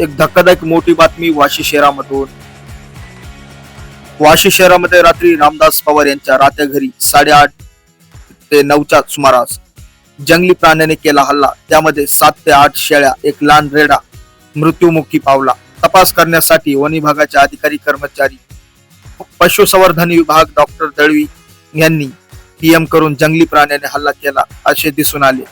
एक धक्कादायक मोठी बातमी वाशी शहरामधून. वाशी शहरामध्ये रात्री रामदास पवार यांच्या रात्या घरी साडेआठ ते नऊच्या सुमारास जंगली प्राण्याने केला हल्ला. त्यामध्ये सात ते आठ शेळ्या एक लहान रेडा मृत्युमुखी पावला. तपास करण्यासाठी वन विभागाचे अधिकारी कर्मचारी पशुसंवर्धन विभाग डॉक्टर दळवी यांनी पीएम करून जंगली प्राण्याने हल्ला केला असे दिसून आले.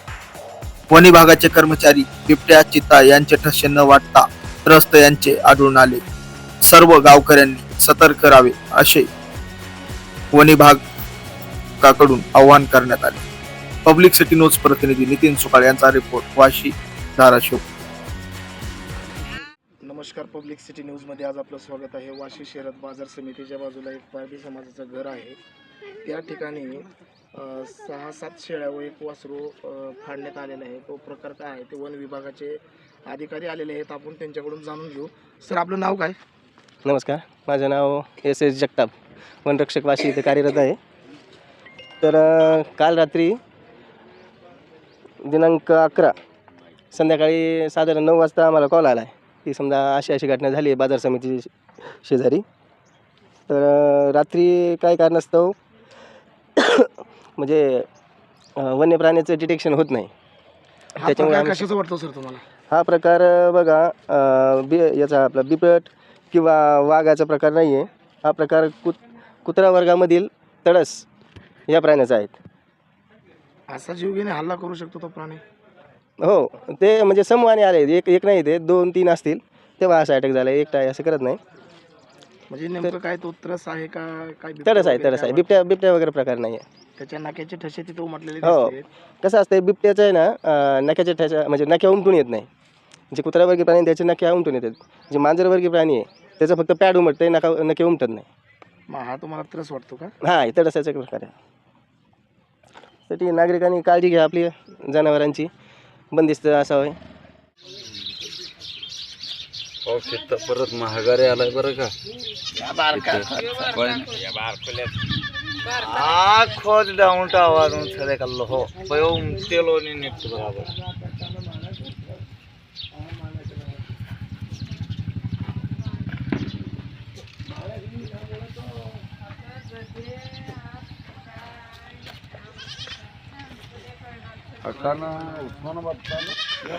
वन विभागाचे कर्मचारी बिबट्या चिता यांचे ठसे न वाटता त्रस्त यांचे आढळून आले. सर्व गावकऱ्यांनी सतर्क करावे असे वन विभागाकडून आवाहन करण्यात आले. पब्लिक सिटी न्यूज प्रतिनिधी नितीन सुकाळ यांचा रिपोर्ट वाशी धाराशिव. नमस्कार पब्लिक सिटी न्यूजमध्ये आज आपलं स्वागत आहे. वाशी शहरात बाजार समितीच्या बाजूला एक पारधी समाजाचं घर आहे. त्या ठिकाणी सहा सात शेळ्या व एक वासरू फाडण्यात आलेला आहे. तो प्रकार काय आहे ते वन विभागाचे अधिकारी आलेले आहेत. आपण त्यांच्याकडून जाणून घेऊ. सर आपलं नाव काय? नमस्कार. माझं नाव एस एस जगताप. वनरक्षक वाशी इथे कार्यरत आहे. तर काल रात्री दिनांक अकरा संध्याकाळी साधारण नऊ वाजता आम्हाला कॉल आला आहे की समजा अशी अशी घटना झाली आहे बाजार समिती शेजारी. तर रात्री काय कारणास्तव म्हणजे वन्य प्राण्याचं डिटेक्शन होत नाही. त्याच्यामुळे आम्ही- कशाचा वाटतो सर तुम्हाला? हा प्रकार बघा बि याचा आपला बिबट किंवा वाघाचा प्रकार नाही आहे हा प्रकार कुत कुत्रा वर्गामधील तडस या प्राण्याचा आहेत असा जीवघेणे हल्ला करू शकतो तो प्राणी? हो ते म्हणजे समूहाने आले. एक एक नाही ते दोन तीन असतील. तेव्हा असा अटॅक झाला. एकटा असं करत नाही. म्हणजे नेमकं काय तो त्रस आहे का काय तडस आहे तडस आहे. बिबट्या बिबट्या वगैरे प्रकार नाही आहे? त्याच्या नाक्याचे ठसे तिथे उमटलेले हो. दिसते. कसं असतं बिबट्याचं आहे ना अ, नक्याच्या ठ्याच्या म्हणजे नक्या उमटून येत नाही. जे कुत्र्यावर्गीय प्राणी आहे, त्याचे नक्या उमटून येतात. जे मांजरवर्गीय प्राणी आहे त्याचं फक्त पॅड उमटतं आहे नका नके उमटत नाही. मग हा तुम्हाला त्रस वाटतो का? हां इतर रसाचा प्रकार आहे. साठी नागरिकांनी काळजी घ्या आपली जनावरांची. बंदिस्त असावे पाऊस येतं परत महागारी आलाय बरं का? खोज डाऊन आवाज उठले का हो. पयोग तेलो निघतो बराबर. अटाना उस्मानाबाद या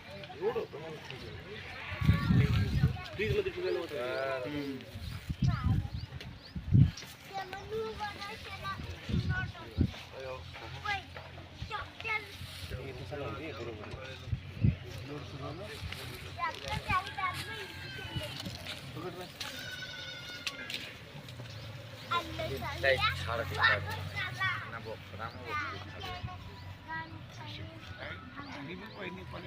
Đây, sao được cái này? Nam